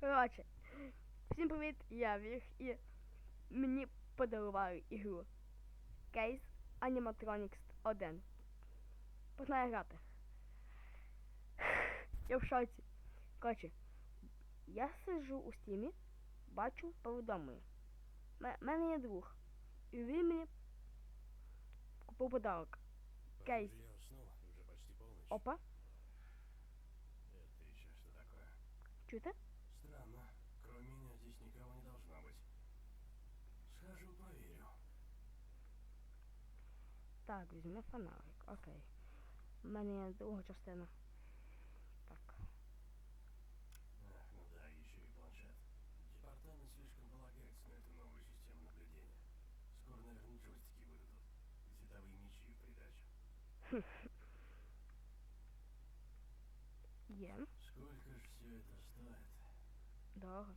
Коротше, всім привіт, я Віх і мені подарували ігру Case Animatronics 1. Починаю грати. Я в шоці. Коротше, я сиджу у стімі, бачу повідомлення. У мене є друг. І він мені купив подарок. Кейс. Опа, такое? чуєте? Так, візьми фонарик. Окей. У мене є друга частина. Так. Ах, ну да, еще и планшет. Департамент слишком полагается на эту новую систему наблюдения. Скоро, наверное, джойстики выдадут. И световые мечи в придачу. Є. Сколько ж все это стоит? Дорого.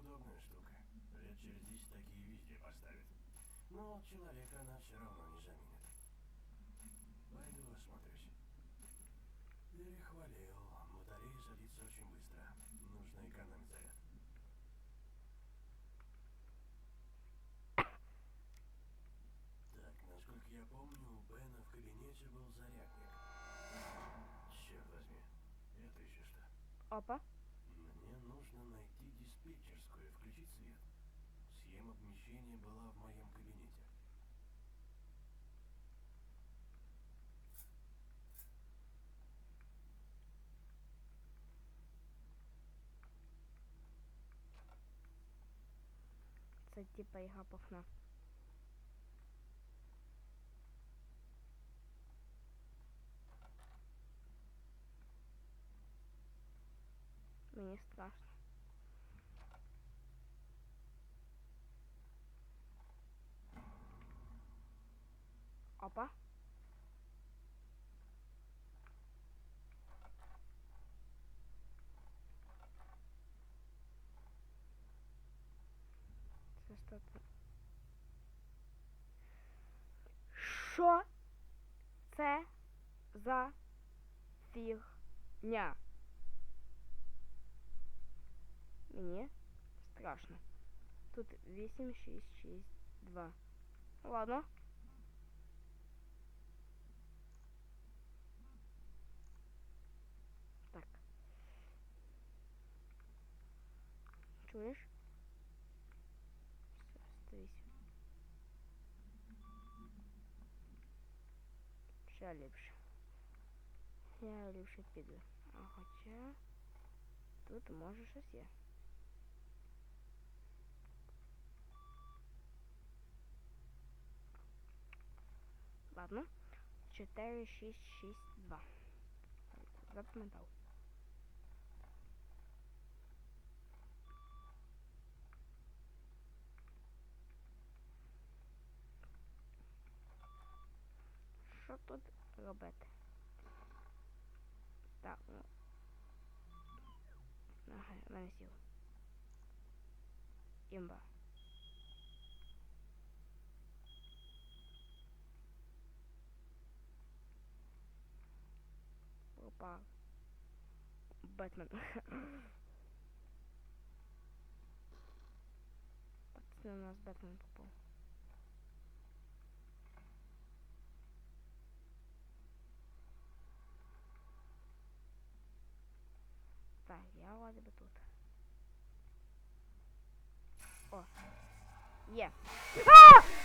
Удобная штука. Лет через 10 такие везде поставят. Но человека она все равно не заменит. Пойду осмотрюсь. Перехвалил. Батарея садится очень быстро. Нужно экономить заряд. Так, насколько я помню, у Бена в кабинете был зарядник. Черт возьми, это еще что? Опа. Нужно найти диспетчерскую и включить свет. Схема помещения была в моем кабинете. Це типа ігра по Мені страшно. Опа. Це що це? Що це за фігня? Мені страшно. Тут 8, 6, 6, 2. Ладно. Так. Чуєш? Стоїть. Ще ліпше. Я ліпше піду. А хоча тут може щось є. Ладно. 4, 6, 6, 2. Запам'ятав. Що тут робити? Так, ну. Ага, мене сів. Імба. Опа. Бэтмен. Пацаны, у нас Бэтмен попал. Так, я вроде бы тут. О. Є. А!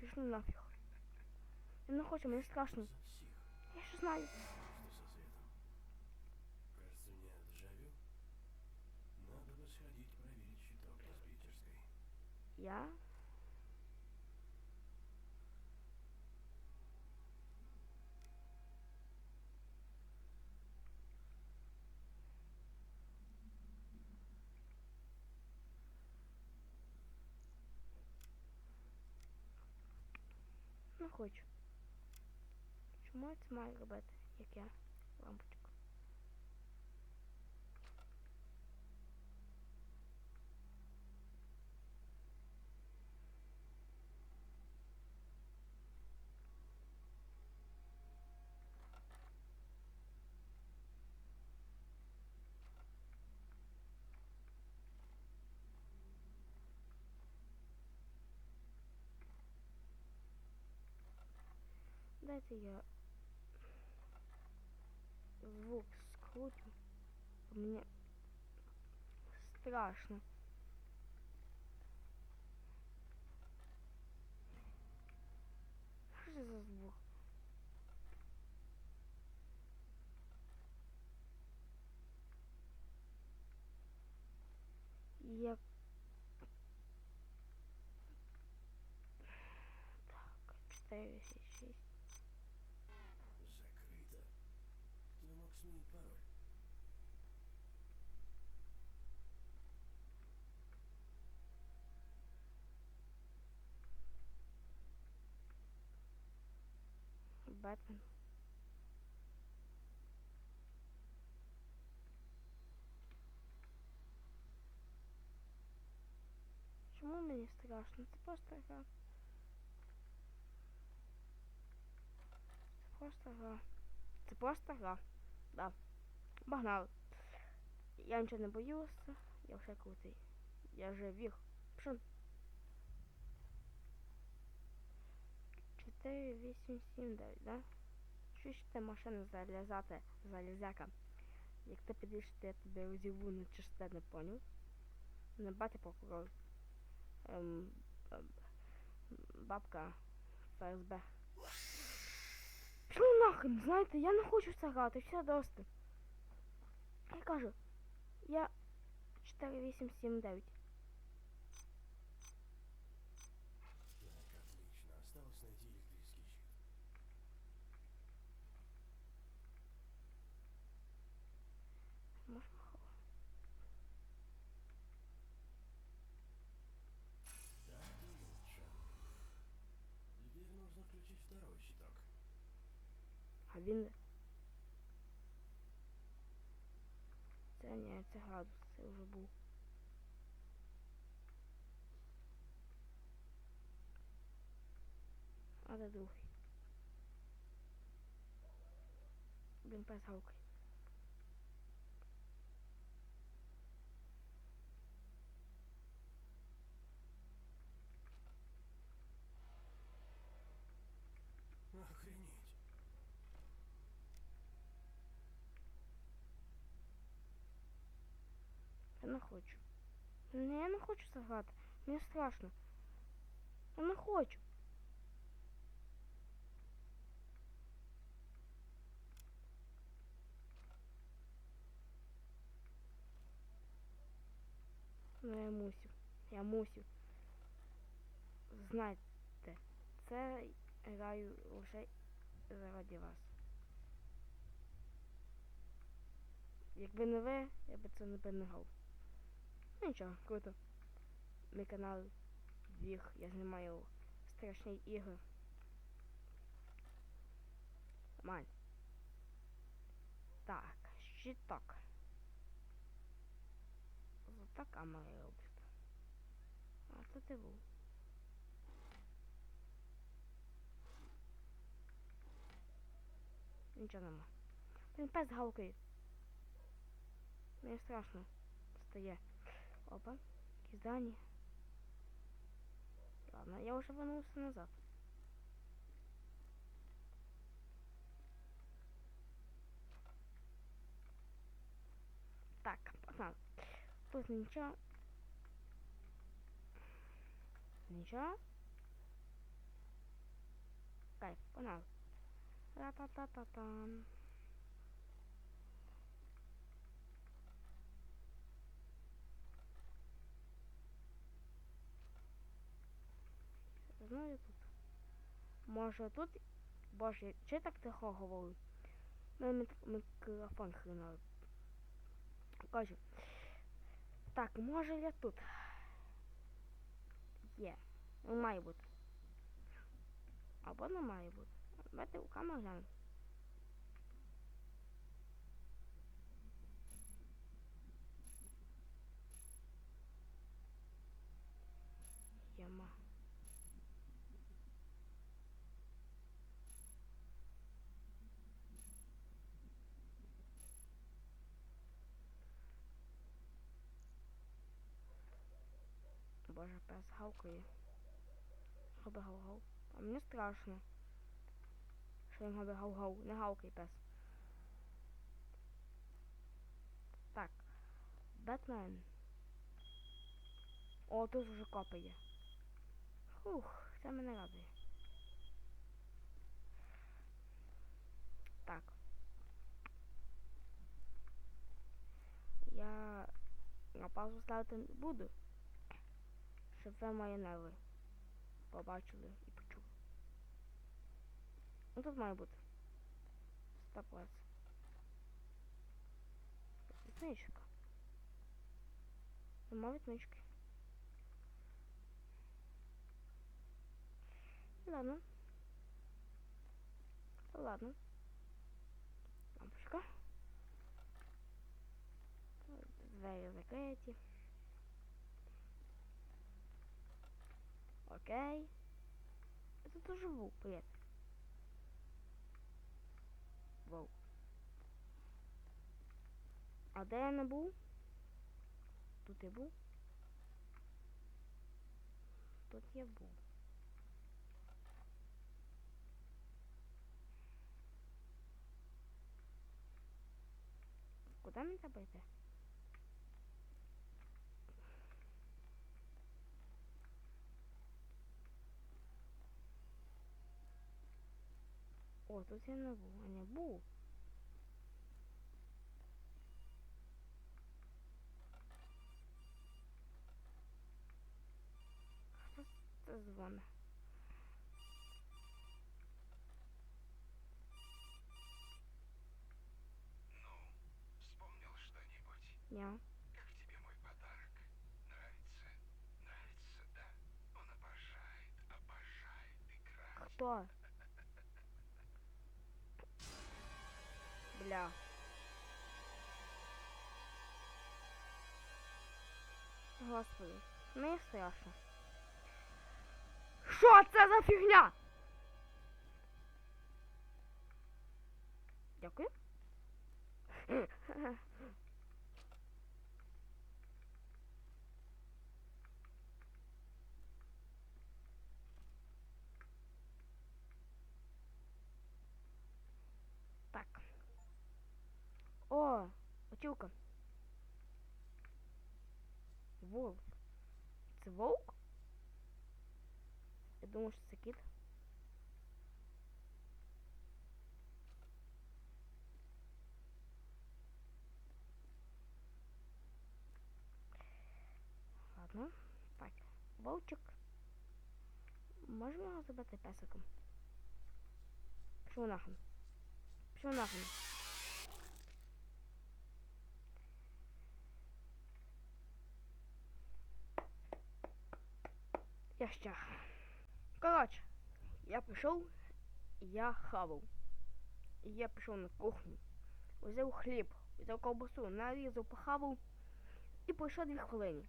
Пішли нафіг. Я не хочу, мені страшно. За псих. Я що знаю. Что хочу. Чому я це маю як я лампочку? Дайте я звук скрутю. бо Мені страшно. Що це за звук? Як... Так, 4, 6, 6. Закрыто. Сменить пароль? Бэтмен. Чому мені страшно? Це просто гра. Це просто гра. Це просто гра. Да. Погнали. Я нічого не боюся. Я вже крутий. Я вже віг. Пшон. 4, 8, 7, 9, да? Що ж ти машину залізати, залізяка? Як ти підеш, то я тебе розірву на частини, поняв? Не бати прокурор. Ем, ем, бабка ФСБ. Пішли нахрен, знаєте, я не хочу це грати, все досить. Я кажу, я 4, 8, 7, 9. А він. де? Це ні, це градус, це вже був. А де другий? Блін, пес гавкає. Охренеть. Я не хочу. Ні, я не хочу це грати. Мені страшно. Я не хочу. Ну я мусив. Я мусив. Знайте, це граю лише заради вас. Якби не ви, я би це не грав. Ну нічого, круто. Мій канал Віг, я знімаю страшні ігри. Нормально. Так, щиток. Зато камери роблять. А то ти був. Нічого нема. Він пес гавкає. Мені страшно стає. Опа, якісь дані. Ладно, я вже вернувся назад. Так, погнали. Тут нічого. Нічого. Кайф, погнали. Ра-та-та-та-там. Знаю тут. Може тут. Боже, чи так тихо говорю? У мене мік- мікрофон хреновий. Кажу. Так, може я тут? Є. Ну, Має бути. Або не має бути. Давайте у камеру глянемо. Яма. Боже, пес гавкає. Роби гав-гав. А мені страшно. Що він робить гав-гав. Не гавкай пес. Так. Бетмен. О, тут вже копає. Фух, це мене радує. Так. Я на паузу ставити буду. Ви мої нерви побачили і почули. Ну тут має бути. Стопець. Відмичка. Нема відмички. Ладно. Ладно. Лампочка. Двері закриті. Окей. Я тут уже був, привіт. Вау. А де я не був? Тут я був. Тут я був. Куди мені треба йти? О, тут я не був, а не був. Хто це? Ну, что-нибудь? Ня. Как тебе мой подарок? Нравится? Нравится, да? Он обожает, обожает играть. Хто? Бля. Господи, мені страшно. Що це за фігня? Дякую. О, очілка. Волк. Це вовк? Я думаю, що це кіт. Ладно. Так. Вовчик. Можемо його забити песиком? Пішов нахрен. Пішов нахрен. Я. Коротше, я пішов, я хавав. Я пішов на кухню, взяв хліб, взяв ковбасу, нарізав, похавав і пройшло дві хвилини.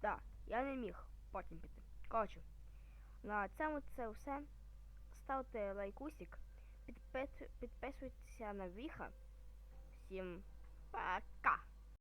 Так, я не міг потім піти. Коротше, на цьому це все. Ставте лайкусик, підпис- підписуйтеся на віха. Всім пока!